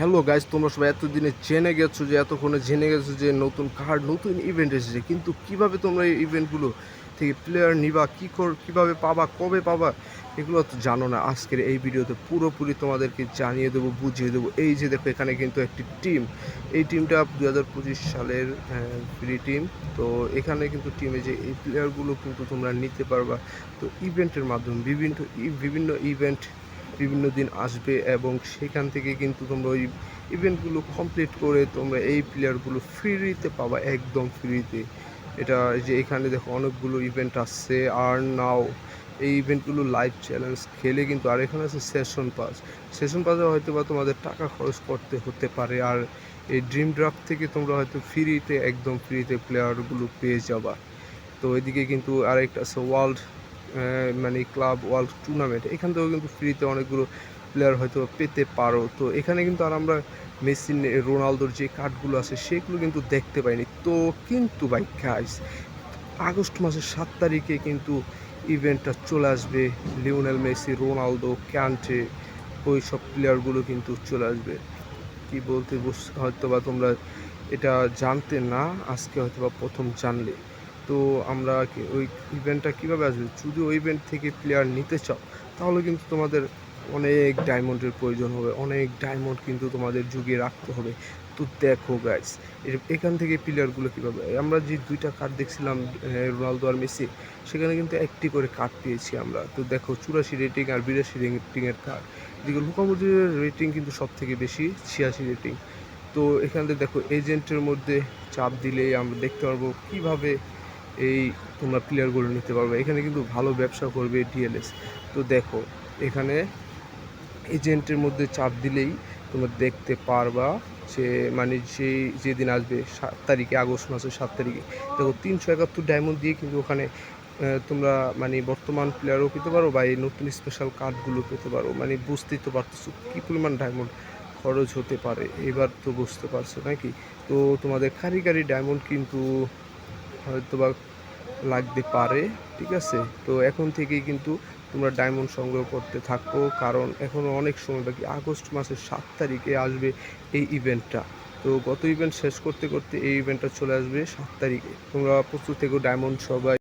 Hello guys তোমরা সবাই এতদিনে জেনে গেছো যে, এতক্ষণে জেনে গেছো যে নতুন কার্ড নতুন ইভেন্ট এসেছে। কিন্তু কীভাবে তোমরা এই ইভেন্টগুলো থেকে প্লেয়ার নিবা, কী কর, কীভাবে পাবা, কবে পাবা, এগুলো তো জানো না। আজকের এই ভিডিওতে পুরোপুরি তোমাদেরকে জানিয়ে দেবো, বুঝিয়ে দেবো। এই যে দেখো, এখানে কিন্তু একটি টিম এই টিমটা দু হাজার পঁচিশ সালের ফ্রি টিম তো এখানে কিন্তু টিমে যে এই প্লেয়ারগুলো কিন্তু তোমরা নিতে পারবা। তো ইভেন্টের মাধ্যমে বিভিন্ন বিভিন্ন ইভেন্ট বিভিন্ন দিন আসবে এবং সেখান থেকে কিন্তু তোমরা ওই ইভেন্টগুলো কমপ্লিট করে তোমরা এই প্লেয়ারগুলো ফ্রিতে পাবা, একদম ফ্রিতে এটা যে এখানে দেখো অনেকগুলো ইভেন্ট আসছে আর নাও এই ইভেন্টগুলো লাইভ চ্যালেঞ্জ খেলে কিন্তু আর এখানে আছে সেশন পাস সেশন পাসে হয়তো বা তোমাদের টাকা খরচ করতে হতে পারে আর এই ড্রিম ড্রাফট থেকে তোমরা হয়তো ফ্রিতে একদম ফ্রিতে প্লেয়ারগুলো পেয়ে যাবা। তো এদিকে কিন্তু আরেকটা আছে ওয়ার্ল্ড মানে ক্লাব ওয়ার্ল্ড টুর্নামেন্ট, এখান থেকেও কিন্তু ফ্রিতে অনেকগুলো প্লেয়ার হয়তো পেতে পারো। তো এখানে কিন্তু আর আমরা মেসি রোনালদোর যে কার্ডগুলো আছে, সেগুলো কিন্তু দেখতে পাইনি। তো কিন্তু ভাই গাইস আগস্ট মাসের সাত তারিখে কিন্তু ইভেন্টটা চলে আসবে। লিওনেল মেসি, রোনালদো, ক্যান্টে, ওই সব প্লেয়ারগুলো কিন্তু চলে আসবে। কি বলতে হয়তো বা তোমরা এটা জানতে না, আজকে হয়তো বা প্রথম জানলে। তো আমরা ওই ইভেন্টটা কীভাবে আসবে? যদি ওই ইভেন্ট থেকে প্লেয়ার নিতে চাও, তাহলে কিন্তু তোমাদের অনেক ডায়মন্ডের প্রয়োজন হবে। অনেক ডায়মন্ড কিন্তু তোমাদের যুগে রাখতে হবে। তো দেখো গাইস এখান থেকে প্লেয়ারগুলো কীভাবে? আমরা যে দুইটা কার্ড দেখছিলাম রোনালদো আর মেসি, সেখানে কিন্তু একটি করে কার্ড পেয়েছি আমরা। তো দেখো চুরাশি রেটিং আর বিরাশি রেটিংয়ের কার্ড এদিকে লুকামুজির রেটিং কিন্তু সব থেকে বেশি, ছিয়াশি রেটিং তো এখান থেকে দেখো এজেন্টের মধ্যে চাপ দিলেই আমরা দেখতে পারব কীভাবে এই তোমরা প্লেয়ারগুলো নিতে পারবে। এখানে কিন্তু ভালো ব্যবসা করবে ডিএলএস তো দেখো, এখানে এজেন্টের মধ্যে চাপ দিলেই তোমরা দেখতে পারবা যে মানে সেই যেদিন আসবে, সাত তারিখে, আগস্ট মাসের সাত তারিখে। দেখো, তিনশো একাত্তর ডায়মন্ড দিয়ে কিন্তু ওখানে তোমরা মানে বর্তমান প্লেয়ারও পেতে পারো বা এই নতুন স্পেশাল কার্ডগুলো পেতে পারো। মানে বুঝতেই তো পারতেছো কী পরিমাণ ডায়মন্ড খরচ হতে পারে। এবার তো বুঝতে পারছ নাকি? তো তোমাদের কারি কারি ডায়মন্ড কিন্তু হয়তো বা লাগতে পারে, ঠিক আছে? তো এখন থেকেই কিন্তু তোমরা ডায়মন্ড সংগ্রহ করতে থাকো, কারণ এখনও অনেক সময় বাকি, আগস্ট মাসের সাত তারিখে আসবে এই ইভেন্টটা তো গত ইভেন্ট শেষ করতে করতে এই ইভেন্টটা চলে আসবে সাত তারিখে। তোমরা প্রস্তুত থেকেও ডায়মন্ড সবাই।